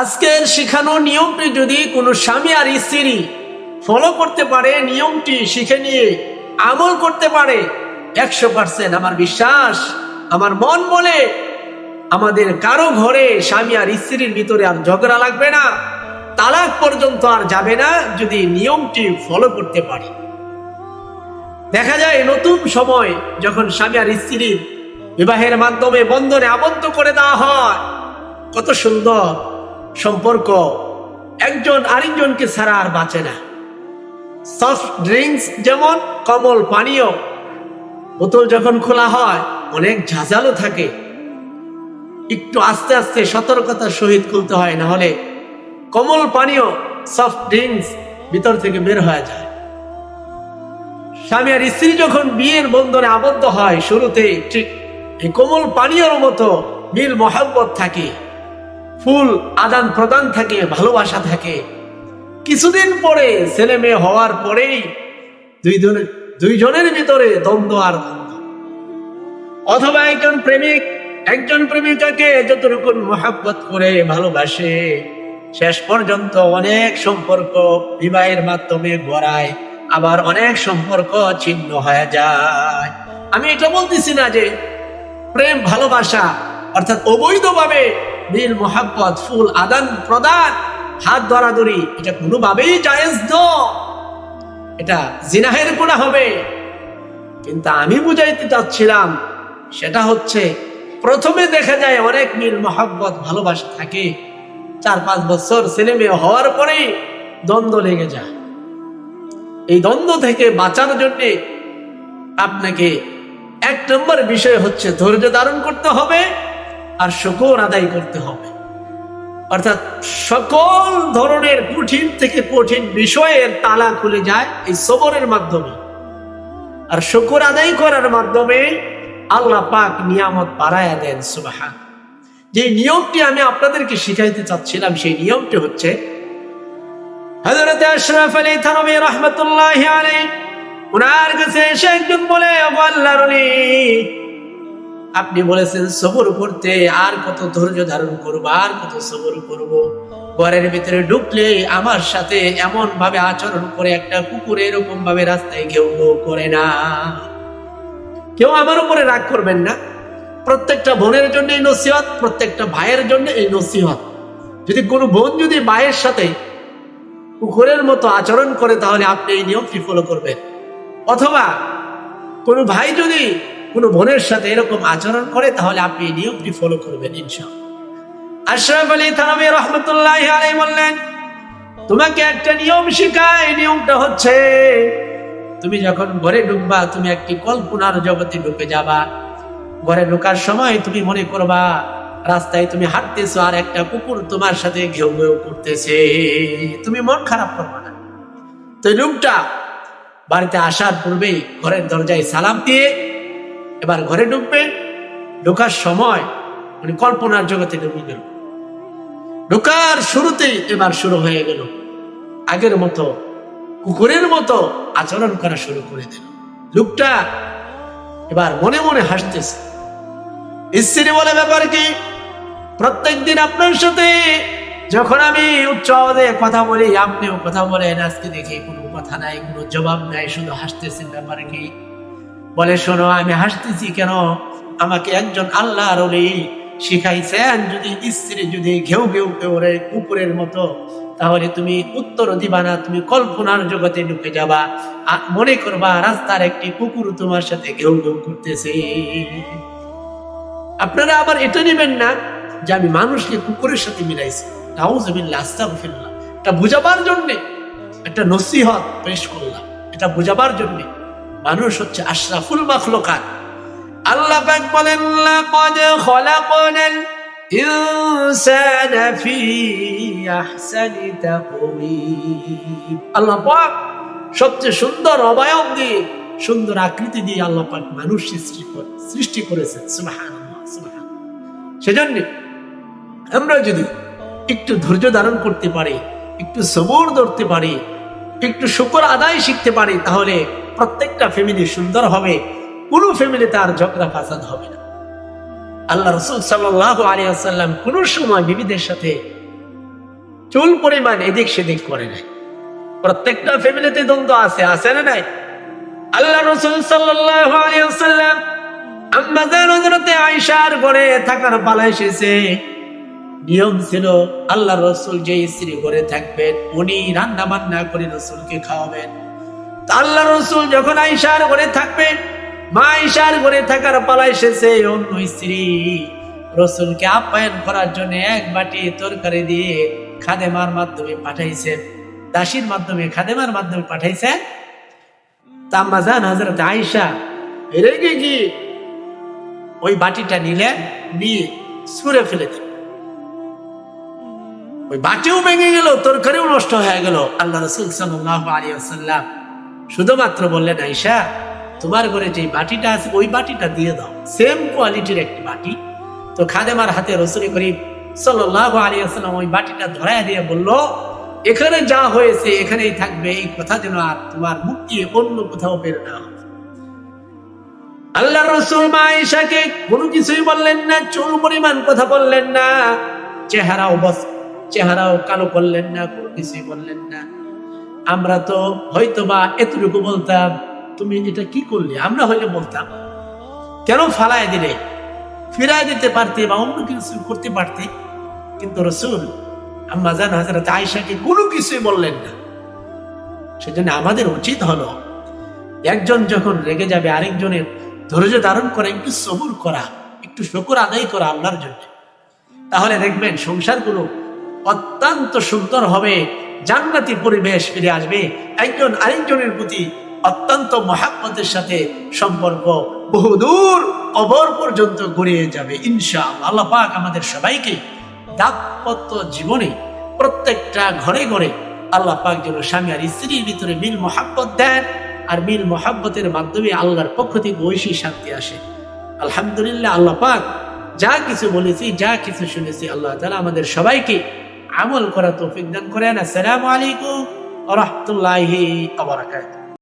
আজকের শিখানো নিয়মটি যদি কোনো স্বামী আর স্ত্রী ফলো করতে পারে, নিয়মটি শিখে নিয়ে আমল করতে পারে, একশো পার্সেন্ট আমার বিশ্বাস, আমার মন বলে আমাদের কারও ঘরে স্বামী আর স্ত্রীর ভিতরে আর ঝগড়া লাগবে না, তালাক পর্যন্ত আর যাবে না যদি নিয়মটি ফলো করতে পারি। দেখা যায় নতুন সময় যখন স্বামী আর স্ত্রীর বিবাহের মাধ্যমে বন্ধনে আবদ্ধ করে দেওয়া হয়, কত সুন্দর। সম্পর্ক একজন আরেকজনকে ছাড়া আর বাঁচে না। সফট ড্রিঙ্কস যেমন কমল পানীয়, বোতল যখন খোলা হয়, অনেক ঝাঁঝালো থাকে। একটু আস্তে আস্তে সতর্কতার সহিত খুলতে হয়, না হলে কমল পানীয় সফট ড্রিঙ্কস ভিতর থেকে বের হয়ে যায়। স্বামী আর স্ত্রী যখন বিয়ের বন্ধনে আবদ্ধ হয় শুরুতে ঠিক এই কোমল পানীয়র মতো মিল মহাব্বত থাকে। ফুল আদান প্রদান থাকে, ভালোবাসা থাকে। কিছুদিন পরে ছেলে মেয়ে হওয়ার পরেই দুই জনের দুইজনের ভিতরে দ্বন্দ্ব আর দ্বন্দ্ব। অথবা একজন প্রেমিক একজন প্রেমিকাকে যতটুকু মহাব্বত করে ভালোবাসে, শেষ পর্যন্ত অনেক সম্পর্ক বিবাহের মাধ্যমে গড়ায়, আবার অনেক সম্পর্ক ছিন্ন হয়ে যায়। আমি এটা বলতেছি না যে প্রেম ভালোবাসা অর্থাৎ অবৈধভাবে মিল মোহাব্বত, ফুল আদান প্রদান, হাত ধরাধরি এটা কোনোভাবেই জায়েজ নয় এটা জিনাহের গুণা হবে। কিন্তু আমি বুঝাইতে চাচ্ছিলাম, সেটা হচ্ছে প্রথমে দেখা যায় অনেক মিল মহাব্বত, ভালোবাসা থাকে। চার পাঁচ বছর ছেলে মেয়ে হওয়ার পরে দ্বন্দ্ব লেগে যায়। এই দ্বন্দ্ব থেকে বাঁচার জন্য আপনাকে এক নম্বর বিষয় হচ্ছে ধৈর্য ধারণ করতে হবে। আর শকর আদায় করতে হবে। অর্থাৎ সকল ধরনের কঠিন থেকে কঠিন বিষয়ের তালা খুলে যায় এই সবরের মাধ্যমে। আর শকর আদায় করার মাধ্যমে আল্লাহ পাক নিয়ামত বাড়ায়া দেন, সুবাহান। যে নিয়মটি আমি আপনাদেরকে শিখাইতে চাচ্ছিলাম, সেই নিয়মটি হচ্ছে, হযরত আশরাফ আলী ওনার কাছে এসে একজন বলে, "ওগো আল্লাহর আপনি বলেছেন, সবর করতে আর কত ধৈর্য ধারণ করব, আর কত সবর করব? ঘরের ভিতরে ঢুকলে আমার সাথে এমন ভাবে আচরণ করে একটা কুকুর এরকম ভাবে রাস্তায় কেউ করে না। কেউ আমার উপরে রাগ করবেন না। প্রত্যেকটা বোনের জন্য এই নসিহত, প্রত্যেকটা ভাইয়ের জন্য এই নসিহত। যদি কোনো বোন যদি ভাইয়ের সাথে কুকুরের মতো আচরণ করে, তাহলে আপনি এই নিয়মটি ফলো করবেন। অথবা কোনো ভাই যদি কোনো বোনের সাথে এরকম আচরণ করে, তাহলে আপনি এই নিয়মটি ফলো করবেন, ইনশাআল্লাহ। আশরাফ আলী থানবী রহমতুল্লাহ আলাই বললেন, তোমাকে একটা নিয়ম শেখায় নিয়মটা হচ্ছে, তুমি যখন ঘরে ঢুকবা, তুমি একটি কল্পনার জগতে ঢুকে যাবা। ঘরে ঢোকার সময় তুমি মনে করবা, রাস্তায় তুমি হাঁটতেছো আর একটা কুকুর তোমার সাথে ঘেউ ঘেউ করতেছে। তুমি মন খারাপ করবা না। তো লোকটা বাড়িতে আসার পূর্বেই ঘরের দরজায় সালাম দিয়ে এবার ঘরে ঢুকবে, ঢোকার সময় মানে কল্পনার জগতে ঢুকে গেল। ঢোকার শুরুতেই এবার শুরু হয়ে গেল। আগের মতো, কুকুরের মতো আচরণ করা শুরু করে দিল। লোকটা এবার মনে মনে হাসতেছে। স্ত্রী বলে, ব্যাপার কি? প্রত্যেক দিন আপনার সাথে যখন আমি উচ্চ আওয়াজে কথা বলি, আপনিও কথা বলেন। আজকে দেখি কোনো কথা নাই, কোনো জবাব নাই, শুধু হাসতেছেন। ব্যাপার কি? বলে, শোনো, আমি হাসতেছি কেন? আমাকে একজন আল্লাহ রলি শিখাইছেন, যদি স্ত্রী যদি ঘেউ ঘেউ করে কুকুরের মতো, তাহলে তুমি উত্তর দিবা না তুমি কল্পনার জগতে ঢুকে যাবা। মনে করবা, রাস্তার একটি কুকুর তোমার সাথে ঘেউ ঘেউ করতেছে। আপনারা আবার এটা নেবেন না যে আমি মানুষকে কুকুরের সাথে মিলাইছি। নাউজুবিল্লাহ, আস্তাগফিরুল্লাহ। এটা বোঝাবার জন্যে একটা নসিহত পেশ করলাম। এটা বোঝাবার জন্য মানুষ হচ্ছে আশরাফুল মাখলুকাত। আল্লাহ পাক বলেন, লাকাদ খলাকনাল ইনসানা ফি আহসানি তাকওয়িম। আল্লাহ পাক সবচেয়ে সুন্দর অবয়ব দিয়ে, সুন্দর আকৃতি দিয়ে আল্লাহ পাক মানুষ সৃষ্টি করে, সৃষ্টি করেছেন। সুবহানাল্লাহ সুবহানাল্লাহ। সেজন্য আমরা যদি একটু ধৈর্য ধারণ করতে পারি, একটু সবর ধরতে পারি, একটু শুকর আদায় শিখতে পারি, তাহলে প্রত্যেকটা ফ্যামিলি সুন্দর হবে, কোনো ফ্যামিলিতে আর ঝগড়া ফাসাদ হবে না। আল্লাহ রসুল সাল্লাহ আলিয়াল্লাম কোনো সময় বিবিদের সাথে চুল পরিমাণ এদিক সেদিক করে নাই। প্রত্যেকটা ফ্যামিলিতে দ্বন্দ্ব আছে আছে না নাই? আল্লাহ রসুল সাল্লাম আম্মাজান হজরতে ঘরে থাকার পালা এসেছে। নিয়ম ছিল, আল্লাহ রসুল যে স্ত্রী ঘরে থাকবেন, উনি রান্না বান্না করে রসুলকে খাওয়াবেন। আল্লাহ রসুল যখন আয়সার ঘরে থাকবেন মা আয়সার ঘরে থাকার পালা এসেছে, অন্য স্ত্রী রসুলকে আপ্যায়ন করার জন্য এক বাটি তরকারি দিয়ে খাদেমার মাধ্যমে পাঠাইছেন দাসীর মাধ্যমে, খাদেমার মাধ্যমে পাঠাইছেন তাম্মাজান হজরত আয়সা রেগে গিয়ে ওই বাটিটা নিলেন নিয়ে ছুঁড়ে ফেলে দিলেন ওই বাটিও ভেঙে গেল, তরকারিও নষ্ট হয়ে গেল। আল্লাহ রসুল সাল্লাল্লাহু আলাইহি ওয়াসাল্লাম শুধুমাত্র বললেন আয়সা তোমার ঘরে যে বাটিটা আছে, ওই বাটিটা দিয়ে দাও। সেম কোয়ালিটির একটি বাটি। তো খাদেমার হাতে রসুল করিম সাল্লাল্লাহু আলাইহি ওয়াসাল্লাম ওই বাটিটা ধরায় দিয়ে বলল, এখানে যা হয়েছে, এখানেই থাকবে, এই কথা যেন আর তোমার দিয়ে অন্য কোথাও বের না হয়। আল্লাহ রসুল মা আয়েশাকে কোনো কিছুই বললেন না, চুল পরিমাণ কথা বললেন না, চেহারাও বস, চেহারাও কালো করলেন না, কোনো কিছুই বললেন না। আমরা তো হয়তো বা এতটুকু বলতাম, তুমি এটা কি করলে? আমরা হয়তো বলতাম, কেন ফালায় দিলে? ফিরায় দিতে পারতে বা অন্য কিছু করতে পারতে? কিন্তু রসুল আম্মা জান হাজরত আয়েশাকে কোনো কিছুই বললেন না। সেজন্য আমাদের উচিত হলো, একজন যখন রেগে যাবে, আরেকজনের ধৈর্য ধারণ করা, একটু সবুর করা, একটু শকুর আদায় করা আল্লাহর জন্য। তাহলে দেখবেন সংসারগুলো অত্যন্ত সুন্দর হবে। জান্নাতি পরিবেশ ফিরে আসবে, একজন আরেকজনের প্রতি অত্যন্ত মহাব্বতের সাথে সম্পর্ক বহুদূর অবর পর্যন্ত গড়িয়ে যাবে ইনশা আল্লাহ পাক আমাদের সবাইকে দাম্পত্য জীবনে প্রত্যেকটা ঘরে ঘরে আল্লাহ পাক যেন স্বামী আর স্ত্রীর ভিতরে মিল মহাব্বত দেন আর মিল মহাব্বতের মাধ্যমে আল্লাহর পক্ষ থেকে ঐশী শান্তি আসে। আলহামদুলিল্লাহ, আল্লাহ পাক যা কিছু বলেছি, যা কিছু শুনেছি, আল্লাহ তালা আমাদের সবাইকে আমল করা তৌফিক দান করেন আসসালামু আলাইকুম রহমতুল্লাহি আবরাকাতুহ